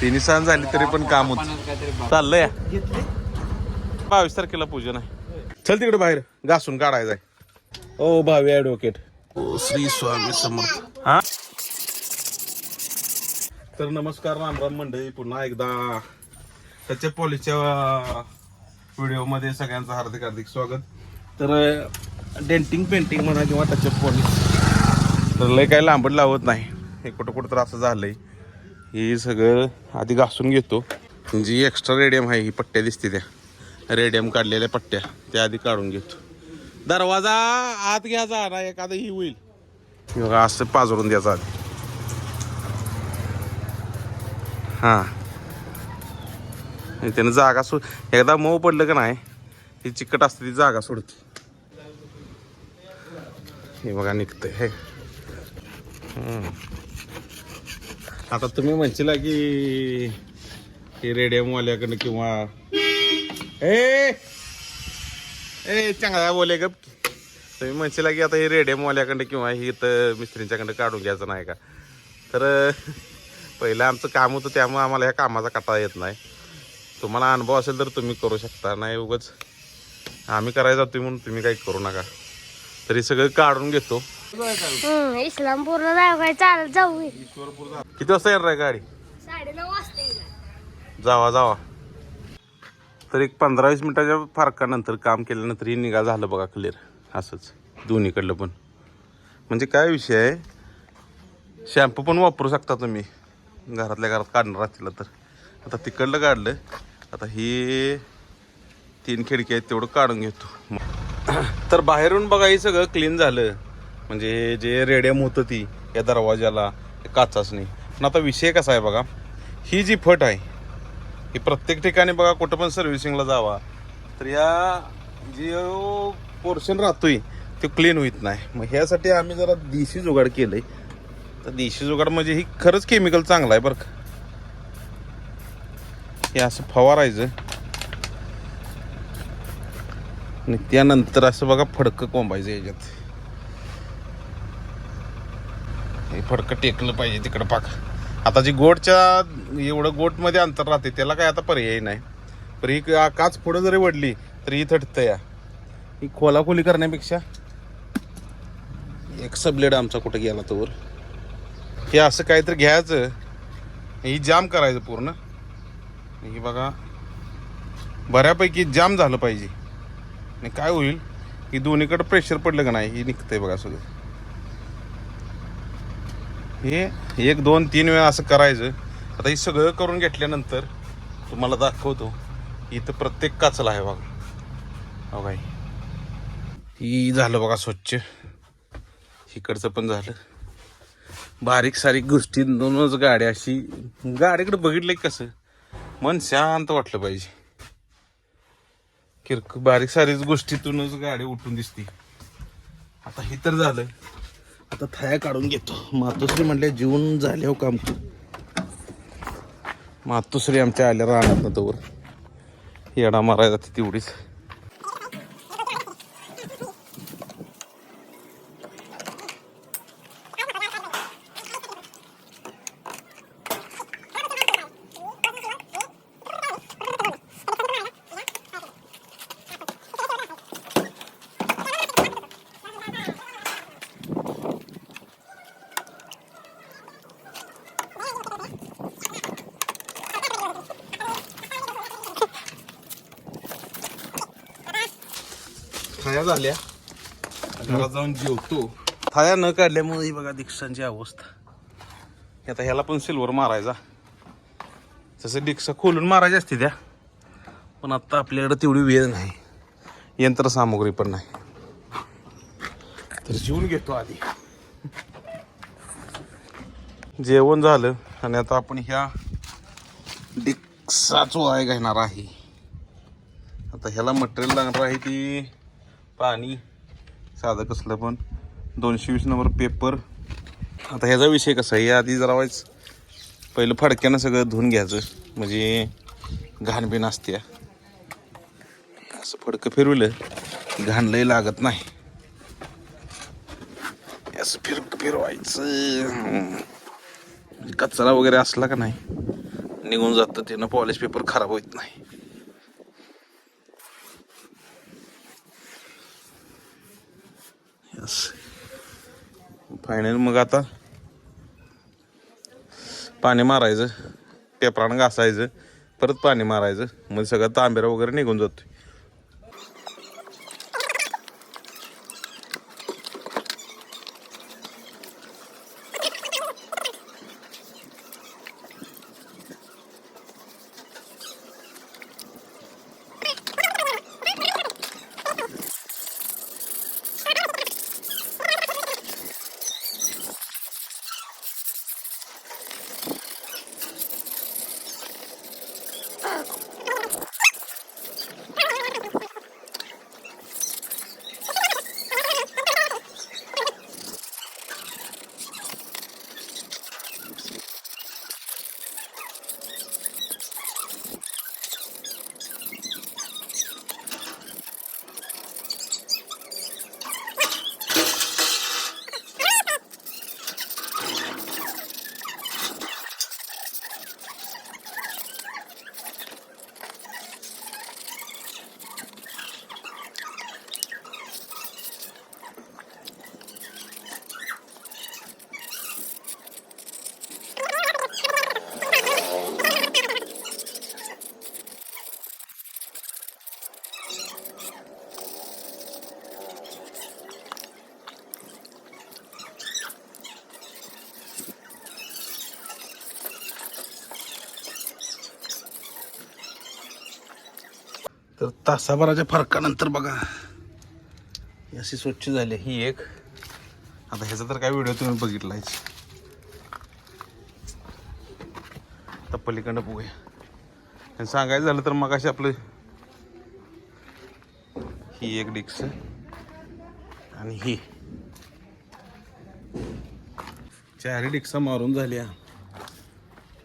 तिन्ही सण झाली तरी पण काम होत. चाललंय. बावीस तारखेला पूजन आहे. चल तिकडे बाहेर. घासून काढायचं आहे ओ भावी ऍडव्होकेट ओ श्री स्वामी समर्थ. हा? तर नमस्कार रामराम मंडळी पुन्हा एकदा. त्याच्या पॉलिसच्या व्हिडिओमध्ये सगळ्यांचं हार्दिक हार्दिक स्वागत. तर डेंटिंग पेंटिंग म्हणा किंवा टचअप पॉलिश तर लय काही लांबड लावत नाही. हे कुठं कुठं तर असं झालंय. हे सगळं आधी घासून घेतो. जी एक्स्ट्रा रेडियम आहे ही पट्ट्या दिसते त्या. रेडियम काढलेल्या पट्ट्या त्या आधी काढून घेतो. दरवाजा आत घ्यायचा ना एखादं ही होईल. बघा असं पाजरून द्यायचा आधी. हां. त्यानं जागा सोड एकदा मऊ पडलं का नाही ती चिकट असते ती जागा सोडते. हे बघा निघतंय हे. आता तुम्ही म्हणशीला की हे रेडियमवाल्याकडनं किंवा ए! ए चांगला बोले गप. तुम्ही म्हणशीला की आता हे रेडियमवाल्याकडनं किंवा हे इथं मिस्त्रींच्याकडनं काढून घ्यायचं नाही का? तर पहिलं आमचं काम होतं त्यामुळे आम्हाला ह्या कामाचा कटा येत नाही. तुम्हाला अनुभव असेल तर तुम्ही करू शकता नाही उगाच. आम्ही करायला जातोय म्हणून तुम्ही काही करू नका. तरी सगळं काढून घेतो. इस्लामपूरला जाऊ काय? चालत जाऊ किती वाजता येणार आहे गाडी? वाजता जावा जावा. तर एक पंधरा वीस मिनिटाच्या फरकानंतर काम केल्यानंतर ही निघा झालं बघा क्लिअर असंच. दोन्हीकडलं पण. म्हणजे काय विषय आहे? शॅम्पू पण वापरू शकता तुम्ही. घरातल्या घरात काढणार असतील तर. आता तिकडलं काढलं. आता ही तीन खिडकी आहेत तेवढं काढून घेतो. तर बाहेरून बघा हे सगळं क्लीन झालं. म्हणजे जे रेडियम होतं ती या दरवाजाला काचासनी. पण आता विषय कसा आहे बघा ही जी फट आहे ही प्रत्येक ठिकाणी बघा कुठं पण सर्व्हिसिंगला जावा तर या जे पोर्शन राहतोय ते क्लीन होत नाही. मग ह्यासाठी आम्ही जरा देशी जुगाड केलंय. तर देशी जुगाड म्हणजे ही खरंच केमिकल चांगलं आहे बरं का. हे असं फवारायचं. आणि त्यानंतर असं बघा फडकं कोंबायचं याच्यात हे फडकं टेकलं पाहिजे तिकडं पाक. आता जी गोटच्या एवढं गोटमध्ये अंतर राहते त्याला काय आता पर्याय नाही. पर ही काच पुढं जरी वडली तरी ही थटतं या. ही खोलाखोली करण्यापेक्षा एक सबलेड आमचा कुठं गेला तोवर हे असं काहीतरी घ्यायचं. ही जाम करायचं पूर्ण. ही बघा. बऱ्यापैकी जाम झालं पाहिजे. आणि काय होईल? की दोन्हीकडं प्रेशर पडलं का नाही? ही निघतंय बघा सगळं. हे एक दोन तीन वेळा असं करायचं. आता हे सगळं करून घेतल्यानंतर तुम्हाला दाखवतो इथं प्रत्येक काचला आहे बघा. हो काय ही झालं बघा स्वच्छ. इकडचं पण झालं. बारीक सारीक गोष्टी दोनच गाड्या अशी. गाडीकडे बघितलं की कसं? मन शांत वाटलं पाहिजे. किरक बारीक सारीच गोष्टीतूनच गाडी उठून दिसते. आता हे तर झालं. आता थाया काढून घेतो. मातोश्री म्हटले जीवन हो काम. मातोश्री आमच्या आल्या राहणार ना तोवर. येडा मारायला ती तेवढीच थाया झाल्या. घरात जाऊन जेवतो. थाया न काढल्यामुळे ही बघा दीक्षांची अवस्था. आता ह्याला पण सिल्वर मारायचा. तसं दीक्षा खोलून मारायची असते त्या पण आत्ता आपल्याकडे तेवढी वेळ नाही. यंत्रसामुग्री पण नाही. तर जेवून घेतो आधी. जेवण झालं आणि आता आपण ह्या डिक्साच आहे घेणार आहे. आता ह्याला मटेरियल लागणार आहे ती पाणी साधं कसलं पण. दोनशे वीस नंबर पेपर आता ह्याचा विषय कसा आहे? आधी जरा वाईच पहिलं फडक्यानं सगळं धुवून घ्यायचं. म्हणजे घाणबीण असते असं फडकं फिरवलं घाण लय लागत नाही. असं फिरक फिरवायचं. कचरा वगैरे असला का नाही निघून जातं. त्यानं पॉलिश पेपर खराब होत नाही. फायनल मग आता पाणी मारायचं पेपरानं घासायचं परत पाणी मारायचं. मग सगळं तांबेरा वगैरे निघून जातो तासाभराच्या फरकानंतर बघा. अशी स्वच्छ झाली ही एक. आता ह्याचा तर काय व्हिडिओ तुम्ही बघितलायच. आता पलीकडं बघूया. आणि सांगायचं झालं तर मग अशी आपलं ही एक डिक्स आणि ही. चारही डिक्सा मारून झाल्या.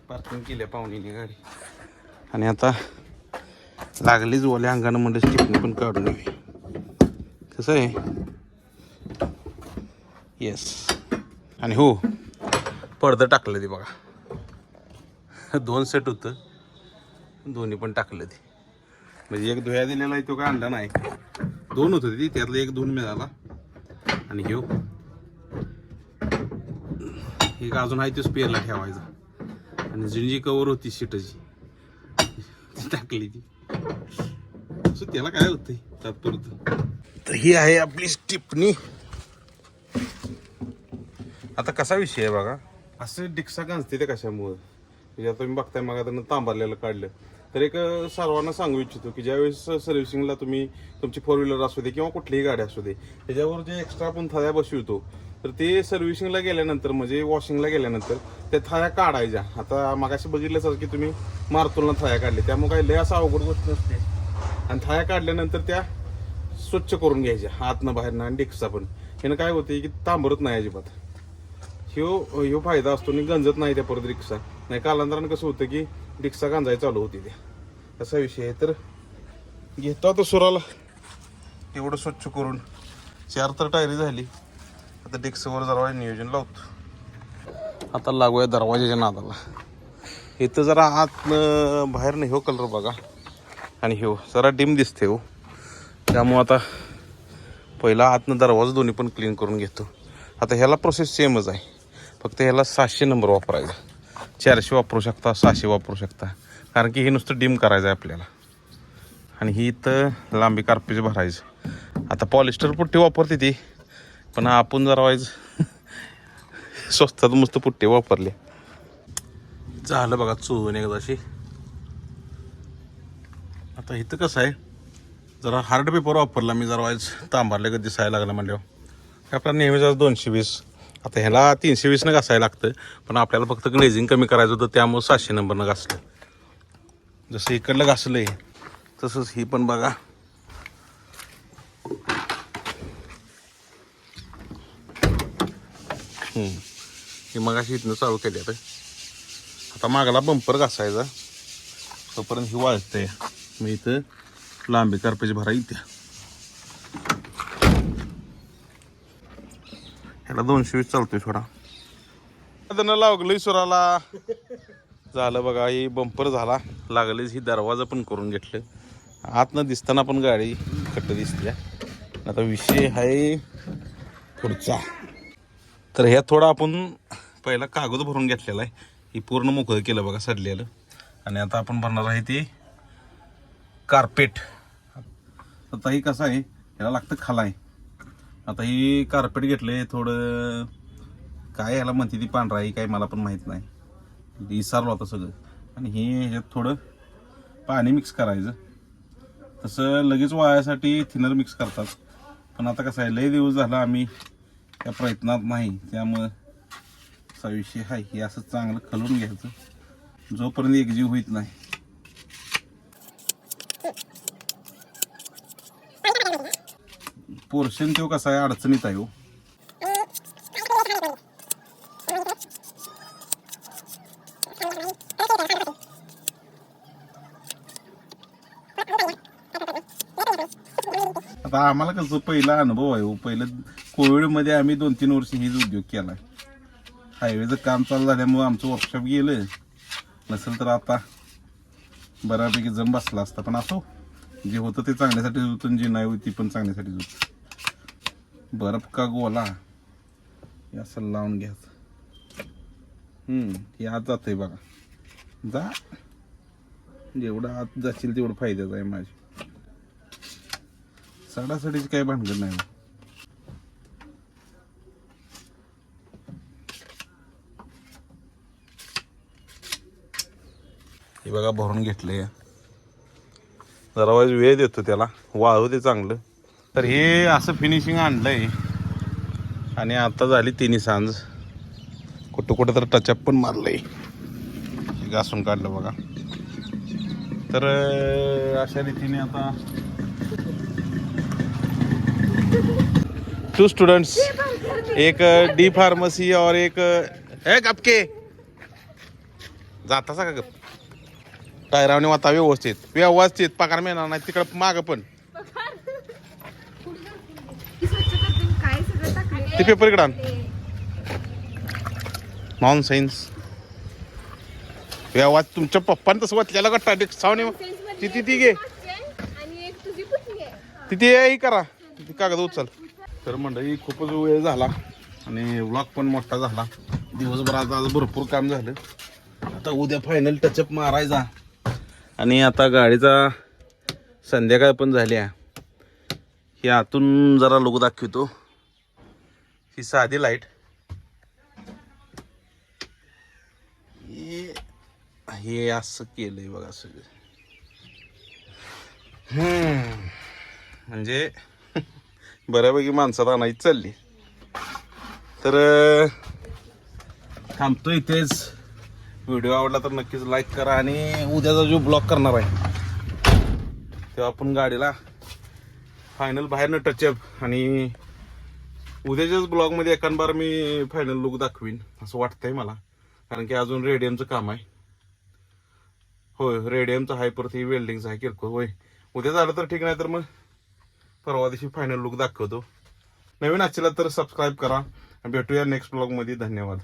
पार्किंग केल्या पाहुणीने गाडी. आणि आता लागलीच ओल्या अंगानं म्हणजे स्टिपनी पण काढून नये कसं आहे? येस आणि हो पडदं टाकलं ते बघा. दोन सेट होतं. दोन्ही पण टाकलं ते. म्हणजे एक धुया दिलेला आहे तो काय अंडा नाही. दोन होत होते त्यातलं एक दोन मिळाला. आणि घेऊ हो. एक अजून आहे तो स्पेअरला ठेवायचा. आणि जुनी कवर होती सीटची ती टाकली ती. त्याला काय होतंय तात्पुरतं. तर ही आहे आपली स्टिपनी आता कसा विषय आहे बघा? असं डिक्सा गांजते ते कशामुळं? म्हणजे आता तुम्ही बघताय मग आता तांबारलेलं काढलं. तर एक सर्वांना सांगू इच्छितो की ज्यावेळेस सर्व्हिसिंगला तुम्ही तुमची फोर व्हीलर असू दे किंवा कुठलीही गाडी असू दे त्याच्यावर जे एक्स्ट्रा आपण थाळ्या बसवितो तर ते सर्व्हिसिंगला गेल्यानंतर म्हणजे वॉशिंगला गेल्यानंतर त्या थाळ्या काढायच्या. आता मागाशी बघितलंच की तुम्ही मारतोलनं थाळ्या काढल्या. त्यामुळे काही लय असं अवघड गोष्ट नसते. आणि थाळ्या काढल्यानंतर त्या स्वच्छ करून घ्यायच्या आतनं बाहेरनं आणि डिक्सा पण. ह्यानं काय होते की तांबरत नाही अजिबात. ह्यो ह्यो फायदा असतो आणि गंजत नाही त्या परत रिक्षा नाही कालांतरानं कसं होतं की रिक्षा गांजाय चालू होती त्या. असा विषय आहे. तर घेतो आता सुराला. एवढं स्वच्छ करून. चार तर टायरी झाली. आता डिक्सवर जरा नियोजन लावतो. आता लागूया दरवाजाच्या नादाला. इथं जरा आत बाहेर नाही हो कलर बघा. आणि हो जरा डिम दिसते हो. त्यामुळं आता पहिला आतनं दरवाजा दोन्ही पण क्लीन करून घेतो. आता ह्याला प्रोसेस सेमच आहे. फक्त ह्याला सातशे नंबर वापरायचा. चारशे वापरू शकता सहाशे वापरू शकता. कारण की हे नुसतं डिम करायचं आहे आपल्याला. आणि ही इथं लांबी कार्पेज भरायचं. आता पॉलिस्टर पुट्टी वापरते ती. पण आपण जरा वाईज स्वस्तात मस्त पुट्टी वापरले. झालं बघा चोळून एकदाशी आता इथं कसं आहे जरा हार्ड पेपर वापरला मी जरा वाईज तांबारले कधी दिसायला लागलं म्हणल्यावर. आपला नेहमीचा दोनशे वीस. आता ह्याला तीनशे वीसनं घासायला लागतं पण आपल्याला फक्त ग्लेझिंग कमी करायचं होतं त्यामुळं सातशे नंबरनं घासलं. जसं इकडलं घासलं आहे तसंच ही पण बघा. हे मग अशी इथनं चालू केली आता. आता मागला बंपर घासायचा. तोपर्यंत ही वाळते. मी इथं लांबी करपाची भरा इथे. ह्याला दोनशे वीस चालतोय थोडा त्यांना लागलोय सुराला. झालं बघा ही बंपर झाला. लागलीच ही दरवाजा पण करून घेतलं. आतनं दिसताना पण गाडी खट्ट दिसते आता विषय आहे पुढचा. तर ह्या थोडा आपण पहिला कागद भरून घेतलेला आहे. ही पूर्ण मोकळं केलं बघा सडलेलं. आणि आता आपण भरणार आहे ते कार्पेट. आता ही कसं आहे ह्याला लागतं खालाय आता ही कार्पेट घेतलंय थोडं काय ह्याला म्हणते ती पांढरा आहे काय मला पण माहीत नाही. विसरलो होता सगळं. आणि हे ह्याच्यात थोडं पाणी मिक्स करायचं. तसं लगेच वायासाठी थिनर मिक्स करतात. पण आता कसं आहे लय दिवस झाला आम्ही त्या प्रयत्नात नाही. त्यामुळं असा विषय आहे हे असं चांगलं खलून घ्यायचं. जोपर्यंत एकजीव होईत नाही. पोर्शन तो कसा आहे अडचणीत आहे हो. आता आम्हाला कसं पहिला अनुभव आहे हो. पहिलं कोविडमध्ये आम्ही दोन तीन वर्ष हेच उद्योग केला. हायवेचं काम चालू झाल्यामुळं आमचं वर्कशॉप गेलं. नसेल तर आता बऱ्यापैकी जम बसला असता पण असो जे होतं ते चांगल्यासाठीच होतं आणि जे नाही होती ती पण चांगल्यासाठीच होतं. बर्फ का गोला? या असं लावून घ्यायचं हम्म हे आत बघा. जा. जेवढं आत जाशील तेवढं फायद्याचं आहे माझी सडासडीची काही भानगड नाही हो. बघा भरून घेतले जरा वाईज वेळ देतो त्याला. वाळू दे चांगलं. तर हे असं फिनिशिंग आणलंय. आणि आता झाली तिन्ही सांज. कुठं कुठं तर टचअप पण मारलंय. घासून काढलं बघा. तर अशा रीतीने आता टू स्टुडंट्स एक डी फार्मसी और एक ए गपके. जाता का गप? टायरावने वाता व्यवस्थित. व्यवस्थित. पगार मिळणार नाही. तिकडं माग पण. ते पेपर इकडं नॉन सायन्स व्यवहार तुमच्या पप्पाने तसं वाचलेला गट्टा. टाटिक सावने तिथे ती घे. तिथे हे करा. तिथे कागद उचल. तर मंडळी खूपच वेळ झाला आणि व्लॉग पण मोठा झाला. दिवसभरात आज भरपूर काम झालं. आता उद्या फायनल टचअप मारायचा. आणि आता गाडीचा संध्याकाळ पण झाली आहे. ही आतून जरा लोक दाखवतो. ही साधी लाइट. हे असं केलंय बघा सगळं. म्हणजे बऱ्यापैकी माणसात आणायची चालली. तर थांबतो इथेच. व्हिडिओ आवडला तर नक्कीच लाईक करा आणि उद्याचा जो ब्लॉग करणार आहे तेव्हा आपण गाडीला फायनल बाहेरनं टचअप आणि उद्याच्याच ब्लॉगमध्ये एकांबार मी फायनल लुक दाखवीन असं वाटतंय मला. कारण की अजून रेडियमचं काम आहे. होय रेडियमचं आहे परत ही वेल्डिंगचं आहे किरकोळ. होय उद्या झालं तर ठीक नाही तर मग परवा दिवशी फायनल लुक दाखवतो. नवीन असला तर सबस्क्राईब करा. भेटूया नेक्स्ट ब्लॉगमध्ये धन्यवाद.